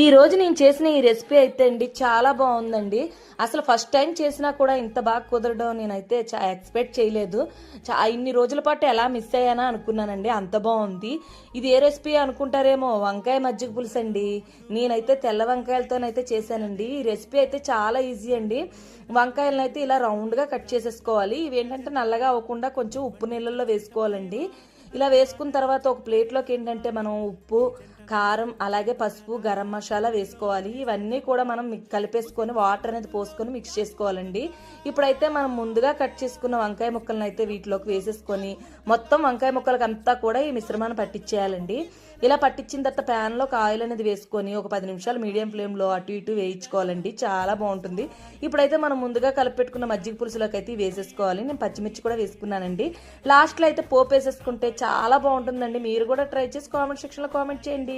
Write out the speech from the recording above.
ఈ రోజు నేను చేసిన ఈ రెసిపీ అయితే అండి చాలా బాగుందండి. అసలు ఫస్ట్ టైం చేసినా కూడా ఇంత బాగా కుదరడం నేనైతే చా ఎక్స్పెక్ట్ చేయలేదు. చా ఇన్ని రోజుల పాటు ఎలా మిస్ అయ్యానా అనుకున్నానండి. అంత బాగుంది. ఇది ఏ రెసిపీ అనుకుంటారేమో? వంకాయ మజ్జిగ పులుసు అండి. నేనైతే తెల్ల వంకాయలతోనైతే చేశానండి. ఈ రెసిపీ అయితే చాలా ఈజీ అండి. వంకాయలను అయితే ఇలా రౌండ్గా కట్ చేసేసుకోవాలి. ఇవి ఏంటంటే నల్లగా అవ్వకుండా కొంచెం ఉప్పు నీళ్ళల్లో వేసుకోవాలండి. ఇలా వేసుకున్న తర్వాత ఒక ప్లేట్లోకి ఏంటంటే మనం ఉప్పు కారం అలాగే పసుపు గరం మసాలా వేసుకోవాలి. ఇవన్నీ కూడా మనం కలిపేసుకొని వాటర్ అనేది పోసుకొని మిక్స్ చేసుకోవాలండి. ఇప్పుడైతే మనం ముందుగా కట్ చేసుకున్న వంకాయ ముక్కలను అయితే వీటిలోకి వేసేసుకొని మొత్తం వంకాయ ముక్కలకి అంతా కూడా ఈ మిశ్రమాన్ని పట్టించేయాలండి ఇలా పట్టించిన తర్వాత ప్యాన్లోకి ఆయిల్ అనేది వేసుకొని ఒక పది నిమిషాలు మీడియం ఫ్లేమ్లో అటు ఇటు వేయించుకోవాలండి. చాలా బాగుంటుంది. ఇప్పుడైతే మనం ముందుగా కలిపెట్టుకున్న మజ్జిగ పులుసులోకి అయితే వేసేసుకోవాలి. నేను పచ్చిమిర్చి కూడా వేసుకున్నానండి. లాస్ట్లో అయితే పోపు వేసేసుకుంటే చాలా బాగుంటుందండి. మీరు కూడా ట్రై చేసి కామెంట్ సెక్షన్లో కామెంట్ చేయండి.